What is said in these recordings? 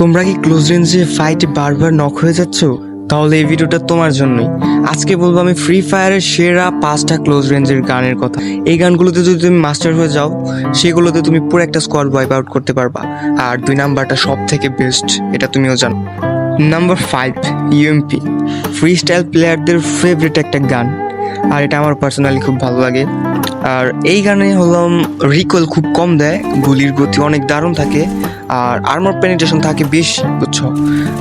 তোমরা কি ক্লোজ রেঞ্জে ফাইটে বারবার নক হয়ে যাচ্ছ? তাহলে এই ভিডিওটা তোমার জন্যই। আজকে বলব আমি ফ্রি ফায়ারের সেরা পাঁচটা ক্লোজ রেঞ্জের গানের কথা। এই গানগুলোতে যদি তুমি মাস্টার হয়ে যাও, সেগুলোতে তুমি পুরো একটা স্কোয়াড ওয়াইপ আউট করতে পারবা। আর দুই নাম্বারটা সব থেকে বেস্ট এটা তুমিও জানো। Number five UMP free style প্লেয়ারদের ফেভারিট একটা গান। আর এটা আমার পার্সোনালি খুব ভালো লাগে। আর এই গানে হলাম রিকল খুব কম দেয়, গুলির গতি অনেক দারুণ থাকে। আর আর্মার পেনিট্রেশন থাকে বেশি, বুঝছ?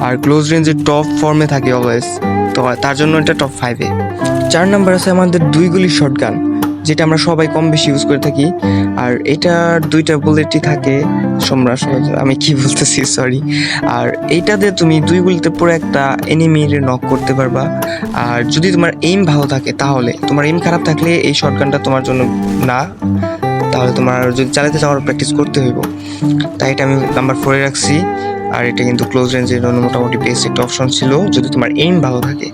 আর ক্লোজ রেঞ্জের টপ ফর্মে থাকে অলওয়েজ তো তার জন্য এটা টপ ফাইভে চার নাম্বার আছে আমাদের দুই গুলি শর্ট গান যেটা আমরা সবাই কম বেশি ইউজ করে থাকি। আর এটার দুইটা বুলেটই থাকে। সম্রাট আমি কি বলতেছি সরি আর এইটাতে তুমি দুই গুলিতে পুরো একটা এনিমির নক করতে পারবা। আর যদি তোমার এইম ভালো থাকে, তাহলে। তোমার এইম খারাপ থাকলে এই শর্টগানটা তোমার জন্য না। তাহলে তোমার যদি চালাতে চাও প্র্যাকটিস করতে হইব। তাই এটা আমি নাম্বার ফোরে রাখছি। আর এটা কিন্তু ক্লোজ রেঞ্জের জন্য মোটামুটি বেস্ট একটা অপশন ছিল, যদি তোমার এইম ভালো থাকে।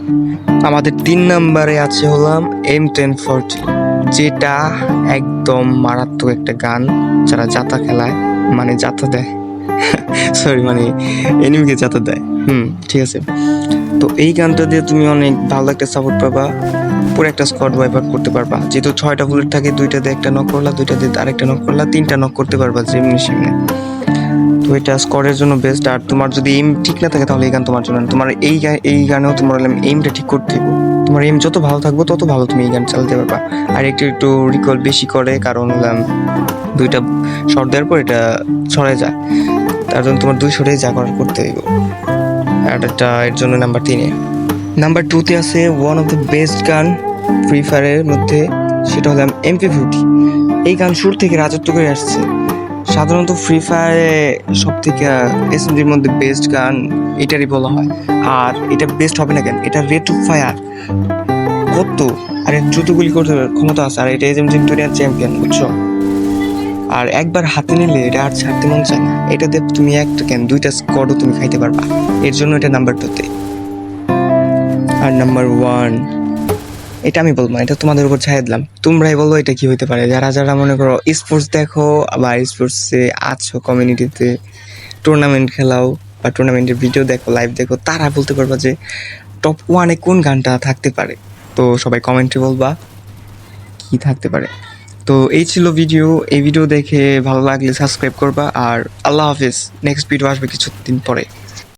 আমাদের তিন নাম্বারে আছে হলাম এম টেন ফোরটি যেটা একদম মারাত্মক একটা গান যারা জাতা খেলায় মানে জাতা দেয়। সরি মানে এনিমিকে জাতা দেয়। হুম, ঠিক আছে। তো এই গানটা দিয়ে তুমি অনেক ভালো একটা সাপোর্ট পাবা। পুরো একটা স্কোয়াড ওয়াইপ করতে পারবা। যেহেতু ছয়টা বুলেট থাকে, দুইটা দিয়ে একটা নক করলা, দুইটা দিয়ে আরেকটা নক করলা, তিনটা নক করতে পারবা যেমনি সেমনি। তো এটা স্কোয়াডের জন্য বেস্ট আর তোমার যদি এইম ঠিক না থাকে, তাহলে এই গান তোমার জন্য তোমার এই এই গানেও তোমার এইমটা ঠিক করতে হবে। তোমার এইম যত ভালো থাকবে, তত ভালো তুমি এই গান চালাতে পারবা। আর একটু একটু রিকল বেশি করে, কারণ দুইটা শর্ট দেওয়ার পর এটা ছড়ে যায়। তার জন্য তোমার দুই শটে যা করার করতে হইব। আর এটা এর জন্য নাম্বার তিনে। নাম্বার টুতে আছে ওয়ান অফ দ্য বেস্ট গান। ফ্রি ফায়ারের মধ্যে সেটা হলাম এমপি ফিফটি এই গান শুরু থেকে রাজত্ব করে আসছে। সাধারণত ফ্রি ফায়ারে সব থেকে এসএমজির মধ্যে বেস্ট গান এটারই বলা হয়। আর এটা বেস্ট হবে না কেন? এটা রেট অফ ফায়ার কত? আর এর দ্রুত গুলি করতে ক্ষমতা আছে। আর এটা এজেম ভিক্টোরিয়ান চ্যাম্পিয়ন বুঝছ? আর একবার হাতে নিলে এটা আর ছাড়তে মন চায় না। এটা দিয়ে তুমি একটা কেন? দুইটা স্কোয়াডও তুমি খাইতে পারবা। এর জন্য এটা নাম্বার টুতে আর নাম্বার ওয়ান এটা আমি বলব এটা তোমাদের উপর ছাড়িয়ে দিলাম। তোমরাই বলো এটা কি হতে পারে। যারা যারা মনে করো স্পোর্টস দেখো আবার স্পোর্টসে আছো কমিউনিটিতে টুর্নামেন্ট খেলাও বা টুর্নামেন্টের ভিডিও দেখো লাইভ দেখো, তারা বলতে পারবা যে টপ ওয়ানে কোন গানটা থাকতে পারে। তো সবাই কমেন্টে বলবা কি থাকতে পারে। তো এই ছিল ভিডিও এই ভিডিও দেখে ভালো লাগলে সাবস্ক্রাইব করবা। আর আল্লাহ হাফিজ। নেক্সট ভিডিও আসবে কিছুদিন পরে।